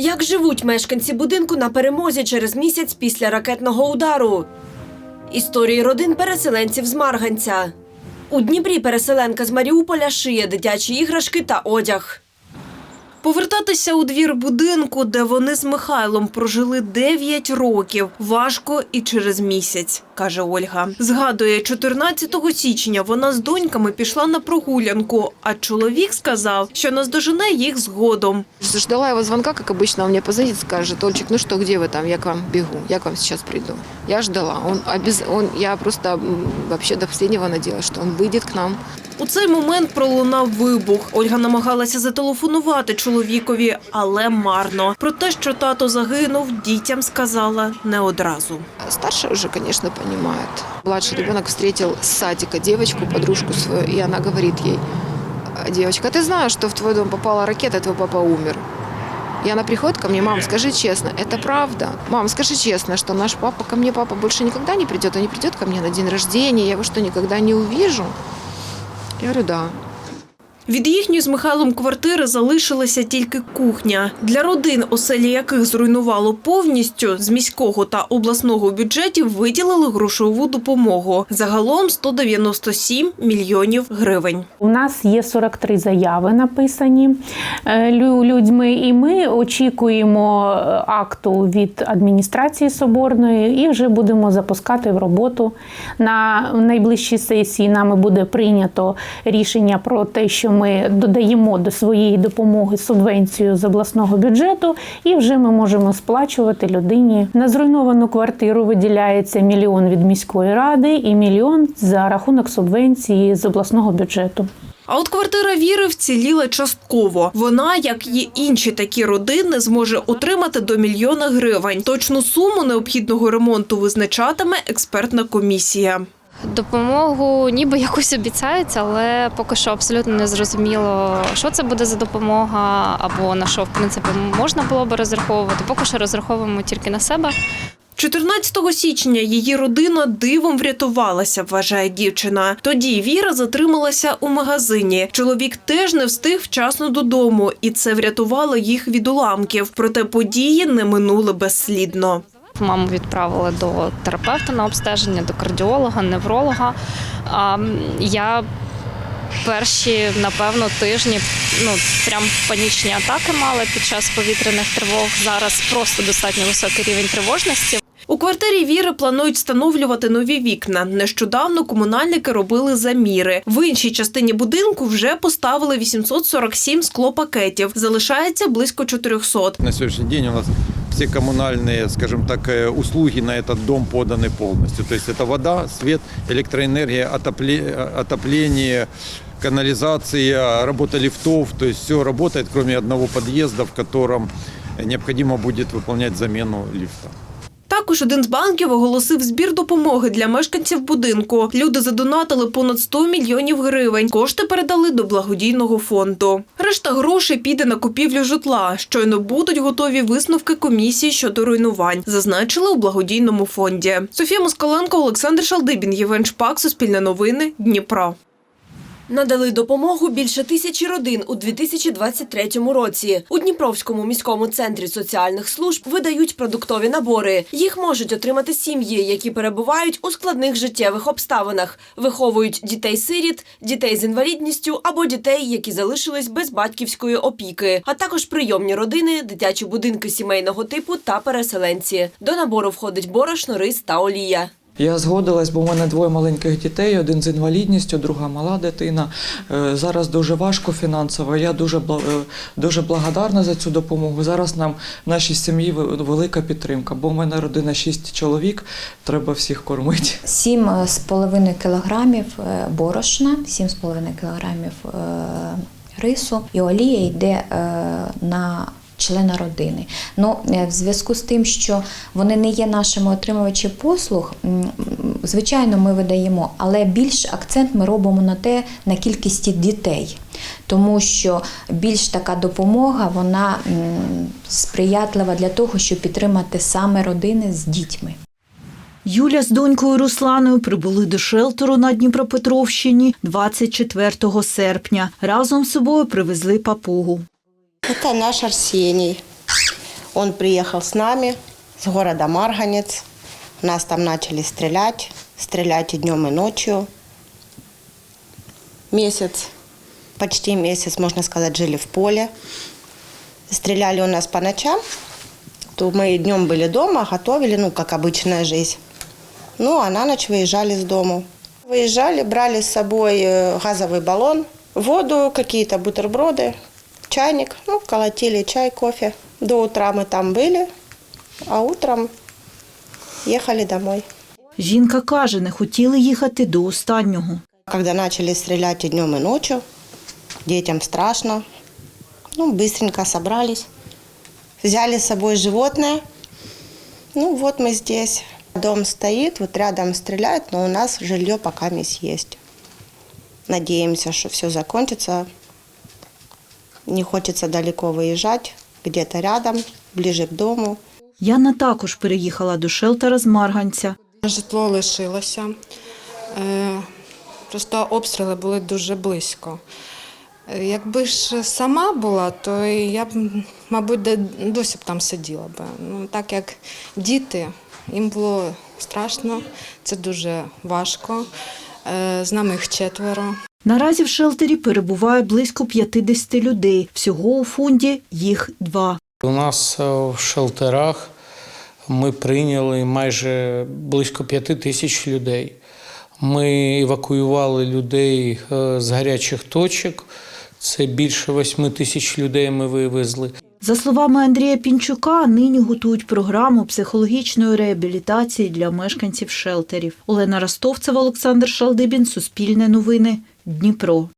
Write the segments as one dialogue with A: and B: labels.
A: Як живуть мешканці будинку на перемозі через місяць після ракетного удару? Історії родин переселенців з Марганця. У Дніпрі переселенка з Маріуполя шиє дитячі іграшки та одяг. Повертатися у двір будинку, де вони з Михайлом прожили 9 років, важко і через місяць, каже Ольга. Згадує, 14 січня вона з доньками пішла на прогулянку, а чоловік сказав, що наздожене їх згодом.
B: Ждала его звонка, как обычно, он мне позвонит и скажет, Ольчик, ну что, где вы там, я к вам бегу, я к вам сейчас приду. Я ждала, он, обез... он я просто м, вообще до последнего надеялась, что он выйдет к нам.
A: У цей момент пролунав вибух. Ольга намагалася зателефонувати чоловікові, але марно. Про те, що тато загинув, дітям сказала не одразу.
B: А Старшая уже, конечно, понимает. Младший ребенок встретил с садика девочку, подружку свою, и она говорит ей, «А, девочка, ты знаешь, что в твой дом попала ракета, твой папа умер? И она приходит ко мне, мам, скажи честно, это правда? Мам, скажи честно, что наш папа ко мне, папа больше никогда не придет, он не придет ко мне на день рождения, я его что, никогда не увижу? Я говорю, да.
A: Від їхньої з Михайлом квартири залишилася тільки кухня. Для родин, оселі яких зруйнувало повністю, з міського та обласного бюджетів виділили грошову допомогу. Загалом 197 мільйонів гривень.
C: У нас є 43 заяви написані е, людьми, і ми очікуємо е, акту від адміністрації соборної і вже будемо запускати в роботу. На найближчій сесії нами буде прийнято рішення про те, що ми додаємо до своєї допомоги субвенцію з обласного бюджету, і вже ми можемо сплачувати людині. На зруйновану квартиру виділяється мільйон від міської ради і мільйон за рахунок субвенції з обласного бюджету.
A: А от квартира Віри вціліла частково. Вона, як і інші такі родини, зможе отримати до мільйона гривень. Точну суму необхідного ремонту визначатиме експертна комісія.
D: Допомогу ніби якусь обіцяють, але поки що абсолютно не зрозуміло, що це буде за допомога, або на що в принципі можна було би розраховувати. Поки що розраховуємо тільки на себе.
A: 14 січня її родина дивом врятувалася, вважає дівчина. Тоді Віра затрималася у магазині. Чоловік теж не встиг вчасно додому, і це врятувало їх від уламків. Проте події не минули безслідно.
D: Маму відправили до терапевта на обстеження, до кардіолога, невролога. А я перші, напевно, тижні ну прям панічні атаки мала під час повітряних тривог. Зараз просто достатньо високий рівень тривожності.
A: У квартирі Віри планують встановлювати нові вікна. Нещодавно комунальники робили заміри. В іншій частині будинку вже поставили 847 склопакетів. Залишається близько 400.
E: На сегодняшний день у нас все коммунальные, скажем так, э, услуги на этот дом поданы полностью. То есть это вода, свет, электроэнергия, отопле- э, отопление, канализация, работа лифтов. То есть все работает, кроме одного подъезда, в котором необходимо будет выполнять замену лифта.
A: Також один з банків оголосив збір допомоги для мешканців будинку. Люди задонатили понад 100 мільйонів гривень. Кошти передали до благодійного фонду. Решта грошей піде на купівлю житла. Щойно будуть готові висновки комісії щодо руйнувань, зазначили у благодійному фонді. Софія Москаленко, Олександр Шалдибін, Євген Шпак, Суспільне новини, Дніпро. Надали допомогу більше тисячі родин у 2023 році. У Дніпровському міському центрі соціальних служб видають продуктові набори. Їх можуть отримати сім'ї, які перебувають у складних життєвих обставинах, виховують дітей-сиріт, дітей з інвалідністю або дітей, які залишились без батьківської опіки, а також прийомні родини, дитячі будинки сімейного типу та переселенці. До набору входить борошно, рис та олія.
F: Я згодилась, бо в мене двоє маленьких дітей, один з інвалідністю, друга мала дитина. Е, Зараз дуже важко фінансово. Я дуже е, дуже благодарна за цю допомогу. Зараз нам в нашій сім'ї ве- велика підтримка, бо в мене родина шість чоловік, треба всіх кормити.
G: 7,5 кілограмів е, борошна, 7,5 кілограмів е, рису і олія йде на члена родини. Ну, е, в зв'язку з тим, що вони не є нашими отримувачі послуг, звичайно, ми видаємо, але більш акцент ми робимо на те, на кількості дітей. Тому що більш така допомога вона сприятлива для того, щоб підтримати саме родини з дітьми.
H: Юля з донькою Русланою прибули до шелтеру на Дніпропетровщині 24 серпня. Разом з собою привезли папугу.
I: Это наш Арсений. Он приехал с нами с города Марганец. Нас там начали стрелять, стрелять и днем, и ночью. Месяц, почти месяц, можно сказать, жили в поле. Стреляли у нас по ночам, то мы днем были дома, готовили, ну, как обычная жизнь. Ну, а на ночь выезжали с дому. Выезжали, брали с собой э, газовый баллон, воду, какие-то бутерброды, чайник, ну, колотили чай, кофе. До утра мы там были, а утром ехали домой.
H: Жінка каже, не хотіли їхати до останнього.
I: Когда начали стрелять и днем, и ночью, детям страшно. Ну, быстренько собрались, взяли с собой животное. Ну, вот мы здесь. Дом стоит, вот рядом стреляют, но у нас жилье пока мисс есть. Надеемся, что все закончится. не хочется далеко выезжать, где-то рядом, ближе к дому.
H: Яна також переїхала до шелтера з Марганця.
J: Житло лишилося. Е, Просто обстріли були дуже близько. Е, Якби ж сама була, то я б, мабуть, досі б там сиділа б. Ну, так як діти, їм було страшно, це дуже важко. Е, З нами їх четверо.
H: Наразі в шелтері перебуває близько 50 людей. Всього у фонді їх два.
K: У нас е, в шелтерах ми прийняли майже близько п'яти тисяч людей. Ми евакуювали людей е, з гарячих точок. Це більше восьми тисяч людей ми вивезли.
H: За словами Андрія Пінчука, нині готують програму психологічної реабілітації для мешканців шелтерів. Олена Ростовцева, Олександр Шалдибін, Суспільне новини, Дніпро.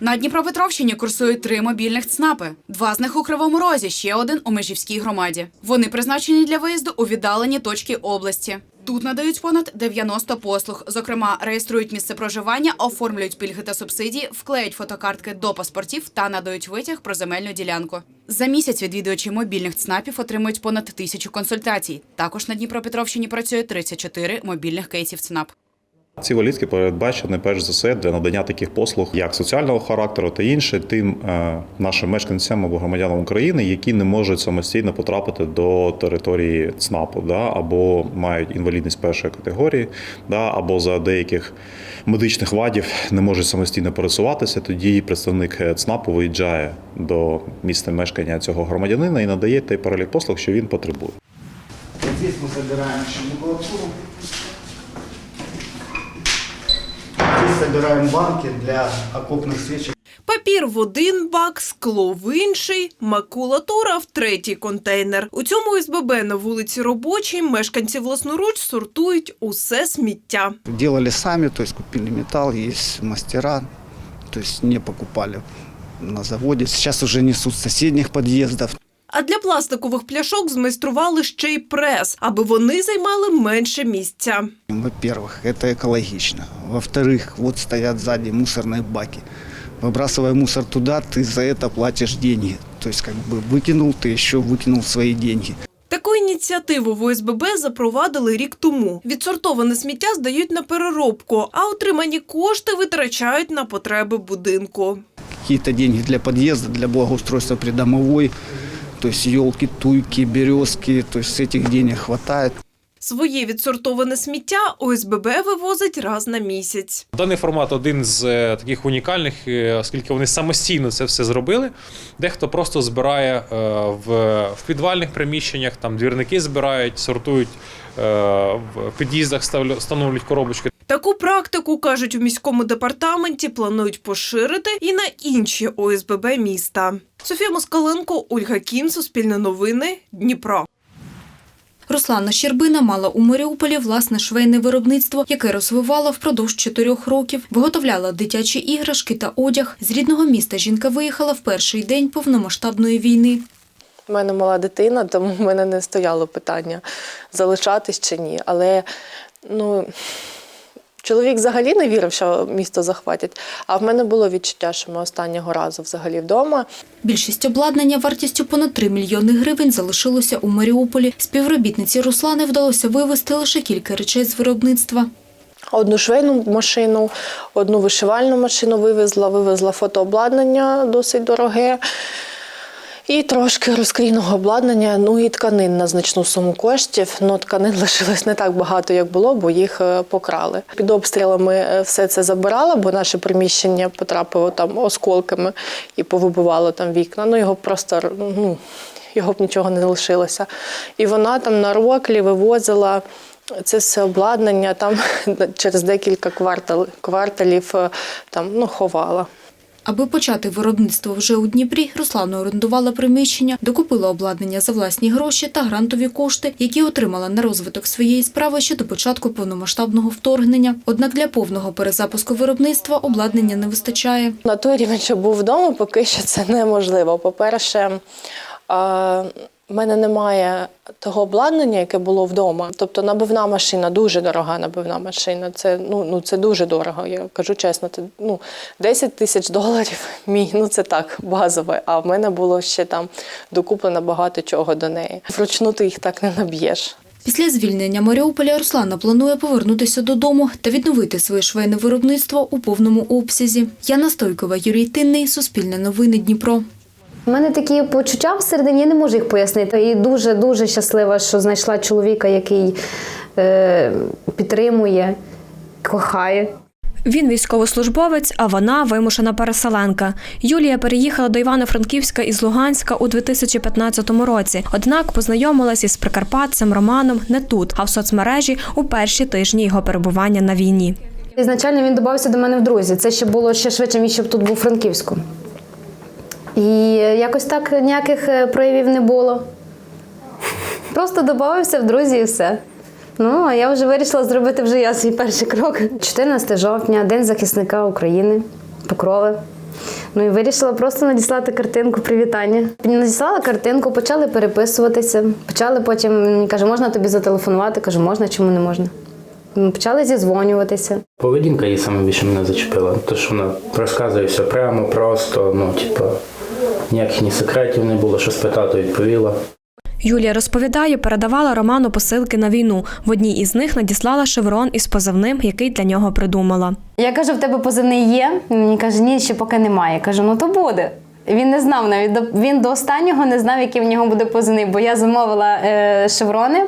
L: На Дніпропетровщині курсують три мобільних ЦНАПи. Два з них у Кривому Розі, ще один у Межівській громаді. Вони призначені для виїзду у віддалені точки області. Тут надають понад 90 послуг. Зокрема, реєструють місце проживання, оформлюють пільги та субсидії, вклеють фотокартки до паспортів та надають витяг про земельну ділянку. За місяць відвідувачі мобільних ЦНАПів отримують понад тисячу консультацій. Також на Дніпропетровщині працює 34 мобільних кейсів ЦНАП.
M: Ці валізки передбачені перш за все для надання таких послуг, як соціального характеру та інше, тим е, нашим мешканцям або громадянам України, які не можуть самостійно потрапити до території ЦНАПу, да, або мають інвалідність першої категорії, да, або за деяких медичних вадів не можуть самостійно пересуватися. Тоді представник е, ЦНАПу виїжджає до місця мешкання цього громадянина і надає той перелік послуг, що він потребує.
N: Здесь мы собираем еще макулатуру. Здесь собираем банки для окопных свечек.
A: Папір в один бак, скло в інший, макулатура в третій контейнер. У цьому ОСББ на вулиці Робочій мешканці власноруч сортують усе сміття.
N: Делали сами, то есть купили металл, есть мастера, то есть не покупали на заводе. Сейчас уже несут с соседних подъездов.
A: А для пластикових пляшок змайстрували ще й прес, аби вони займали менше місця.
N: Во-первых, это экологично. Во-вторых, вот стоят сзади мусорные баки. Выбрасывая мусор туда, ты за это платишь деньги. То есть как бы выкинул, ты еще выкинул свои деньги.
A: Таку ініціативу в ОСББ запровадили рік тому. Відсортоване сміття здають на переробку, а отримані кошти витрачають на потреби будинку.
N: Какие-то деньги для подъезда, для благоустройства придомовой. то есть елки, туйки, березки. То есть этих денег хватает.
A: Своє відсортоване сміття ОСББ вивозить раз на місяць.
O: Даний формат один з е, таких унікальних, е, оскільки вони самостійно це все зробили. Дехто просто збирає е, в, в підвальних приміщеннях, там двірники збирають, сортують в під'їздах, ставлю- встановлюють коробочки.
A: Таку практику, кажуть, у міському департаменті планують поширити і на інші ОСББ міста. Софія Москаленко, Ольга Кім, Суспільне новини, Дніпро.
L: Руслана Щербина мала у Маріуполі власне швейне виробництво, яке розвивала впродовж чотирьох років. Виготовляла дитячі іграшки та одяг. З рідного міста жінка виїхала в перший день повномасштабної війни.
P: У мене мала дитина, тому в мене не стояло питання залишатись чи ні. Але ну, чоловік взагалі не вірив, що місто захватять. А в мене було відчуття, що ми останнього разу взагалі вдома.
L: Більшість обладнання вартістю понад 3 мільйони гривень залишилося у Маріуполі. Співробітниці Руслани вдалося вивезти лише кілька речей з виробництва.
P: Одну швейну машину, одну вишивальну машину вивезла, вивезла фотообладнання досить дороге. І трошки розкрійного обладнання, ну і тканин на значну суму коштів. Ну, тканин лишилось не так багато, як було, бо їх е, покрали. Під обстрілами е, все це забирала, бо наше приміщення потрапило там осколками і повибивало там вікна. Ну його просто ну, його б нічого не лишилося. І вона там на роклі вивозила. Це все обладнання там через декілька квартал, кварталів е, там, ну, ховала.
A: Аби почати виробництво вже у Дніпрі, Руслана орендувала приміщення, докупила обладнання за власні гроші та грантові кошти, які отримала на розвиток своєї справи ще до початку повномасштабного вторгнення. Однак для повного перезапуску виробництва обладнання не вистачає.
P: На той рівень, що був вдома, поки що це неможливо. По-перше, а, в мене немає того обладнання, яке було вдома. Тобто набивна машина, дуже дорога набивна машина. Це, ну, ну, це дуже дорого, я кажу чесно. Це, ну, 10 тисяч доларів мій, ну це так, базове. А в мене було ще там докуплено багато чого до неї. Вручну ти їх так не наб'єш.
A: Після звільнення Маріуполя Руслана планує повернутися додому та відновити своє швейне виробництво у повному обсязі. Яна Стойкова, Юрій Тинний, Суспільне новини Дніпро.
Q: У мене такі почуття всередині, я не можу їх пояснити. І дуже дуже щаслива, що знайшла чоловіка, який е, підтримує, кохає.
R: Він військовослужбовець, а вона вимушена переселенка. Юлія переїхала до Івано-Франківська із Луганська у 2015 році. Однак познайомилась із прикарпатцем Романом не тут, а в соцмережі у перші тижні його перебування на війні.
Q: Ізначально він додався до мене в друзі. Це ще було ще швидше, ніж щоб тут був Франківську. І якось так ніяких е, проявів не було. Просто додався в друзі і все. Ну, а я вже вирішила зробити вже я свій перший крок. 14 жовтня, День захисника України, Покрови. Ну і вирішила просто надіслати картинку привітання. Надіслала картинку, почали переписуватися. Почали потім мені каже, можна тобі зателефонувати? Кажу, можна, чому не можна? Почали зізвонюватися.
S: Поведінка її саме більше мене зачепила. Те, що вона розказує все прямо, просто, ну, типу, ніяких ні секретів не було, що спитати, відповіла.
R: Юлія розповідає, передавала Роману посилки на війну. В одній із них надіслала шеврон із позивним, який для нього придумала.
Q: Я кажу, в тебе позивний є? Він мені каже, ні, ще поки немає. Я кажу, ну то буде. Він не знав навіть до він до останнього не знав, який в нього буде позивний, бо я замовила е, шеврони,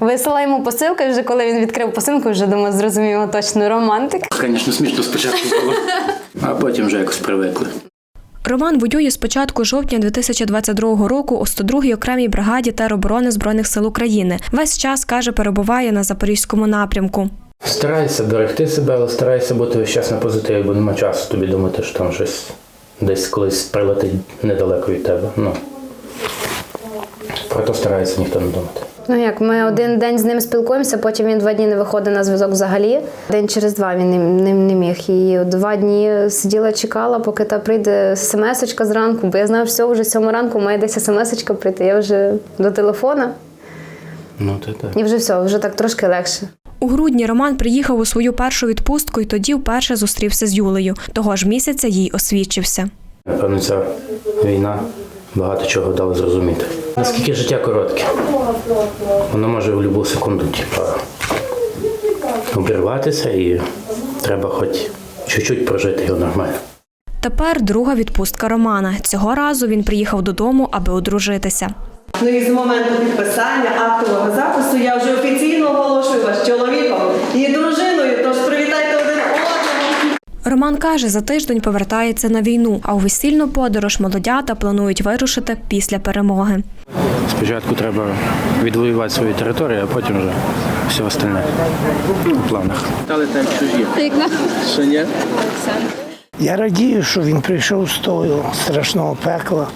Q: вислала йому посилку. І вже коли він відкрив посилку, вже думаю, зрозумів його точно романтик.
S: Звісно, смішно спочатку було, а потім вже якось привикли.
R: Роман воює з початку жовтня 2022 року у 102-й окремій бригаді тероборони Збройних сил України. Весь час, каже, перебуває на запорізькому напрямку.
S: Старайся берегти себе, але старайся бути весь час на позитиві, бо нема часу тобі думати, що там щось десь колись прилетить недалеко від тебе. Ну, про то старається ніхто не думати.
Q: Ну як, ми один день з ним спілкуємося, потім він два дні не виходить на зв'язок взагалі. День через два він не, не, не міг. І два дні сиділа, чекала, поки та прийде смс-очка зранку, бо я знаю, що вже сьому ранку має десь смс-очка прийти. Я вже до телефона
S: Ну, ти так.
Q: і вже все, вже так трошки легше.
R: У грудні Роман приїхав у свою першу відпустку і тоді вперше зустрівся з Юлею. Того ж місяця їй освідчився.
S: Напевно, ця війна багато чого дала зрозуміти. Наскільки життя коротке, воно може в будь-яку секунду типа, обірватися і треба хоч чуть-чуть прожити його нормально.
R: Тепер друга відпустка Романа. Цього разу він приїхав додому, аби одружитися.
T: Ну і з моменту підписання актового запису я вже офіційно оголошую вас чоловіком і дружиною.
R: Роман каже, за тиждень повертається на війну, а у весільну подорож молодята планують вирушити після перемоги.
S: Спочатку треба відвоювати свою територію, а потім вже все остальне у планах.
U: Але там чужі. Що ні?
V: Я радію, що він прийшов з того страшного пекла,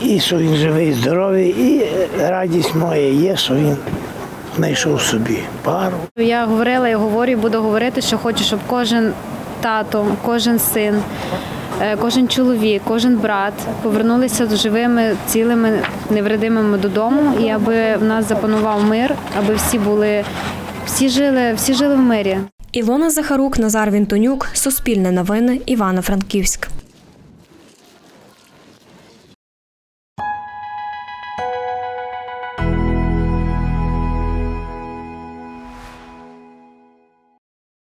V: і що він живий, здоровий, і радість моя є, що він знайшов собі пару.
W: Я говорила і говорю, і буду говорити, що хочу, щоб кожен тато, кожен син, е, кожен чоловік, кожен брат повернулися живими, цілими, невредимими додому, і аби в нас запанував мир, аби всі були, всі жили, всі жили в мирі.
R: Ілона Захарук, Назар Вінтонюк, Суспільне новини, Івано-Франківськ.